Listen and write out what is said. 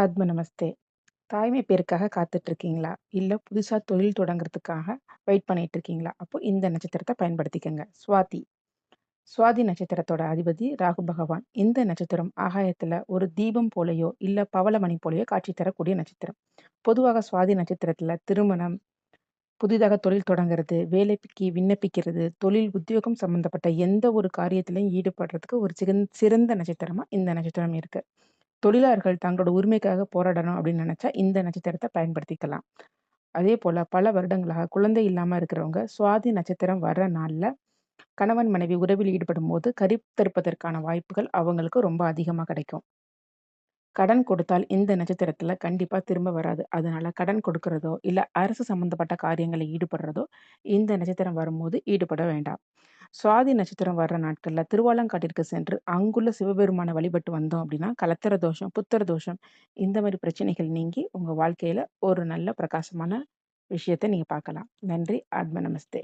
ஆத்ம நமஸ்தே. தாய்மை பேருக்காக காத்துட்டு இருக்கீங்களா? இல்லை புதுசா தொழில் தொடங்குறதுக்காக வெயிட் பண்ணிட்டு இருக்கீங்களா? அப்போ இந்த நட்சத்திரத்தை பயன்படுத்திக்கோங்க சுவாதி. சுவாதி நட்சத்திரத்தோட அதிபதி ராகு பகவான். இந்த நட்சத்திரம் ஆகாயத்துல ஒரு தீபம் போலயோ, இல்லை பவளமணி போலயோ காட்சி தரக்கூடிய நட்சத்திரம். பொதுவாக சுவாதி நட்சத்திரத்துல திருமணம், புதிதாக தொழில் தொடங்குறது, வேலைக்கு விண்ணப்பிக்கிறது, தொழில் உத்தியோகம் சம்பந்தப்பட்ட எந்த ஒரு காரியத்திலையும் ஈடுபடுறதுக்கு ஒரு சிறந் சிறந்த நட்சத்திரமா இந்த நட்சத்திரம் இருக்கு. தொழிலாளர்கள் தங்களோட உரிமைக்காக போராடணும் அப்படின்னு நினைச்சா இந்த நட்சத்திரத்தை பயன்படுத்திக்கலாம். அதே போல பல வருடங்களாக குழந்தை இல்லாம இருக்கிறவங்க சுவாதி நட்சத்திரம் வர்ற நாள்ல கணவன் மனைவி உறவில் ஈடுபடும் போது கருத்தரிப்பதற்கான வாய்ப்புகள் அவங்களுக்கு ரொம்ப அதிகமா கிடைக்கும். கடன் கொடுத்தால் இந்த நட்சத்திரத்துல கண்டிப்பா திரும்ப வராது. அதனால கடன் கொடுக்கிறதோ, இல்ல அரசு சம்பந்தப்பட்ட காரியங்களில் ஈடுபடுறதோ இந்த நட்சத்திரம் வரும்போது ஈடுபட வேண்டாம். சுவாதி நட்சத்திரம் வர்ற நாட்களில் திருவாலங்காட்டிற்கு சென்று அங்குள்ள சிவபெருமானை வழிபட்டு வந்தோம் அப்படின்னா கலத்தர தோஷம், புத்திர தோஷம் இந்த மாதிரி பிரச்சனைகள் நீங்கி உங்கள் வாழ்க்கையில் ஒரு நல்ல பிரகாசமான விஷயத்தை நீங்கள் பார்க்கலாம். நன்றி. ஆத்ம நமஸ்தே.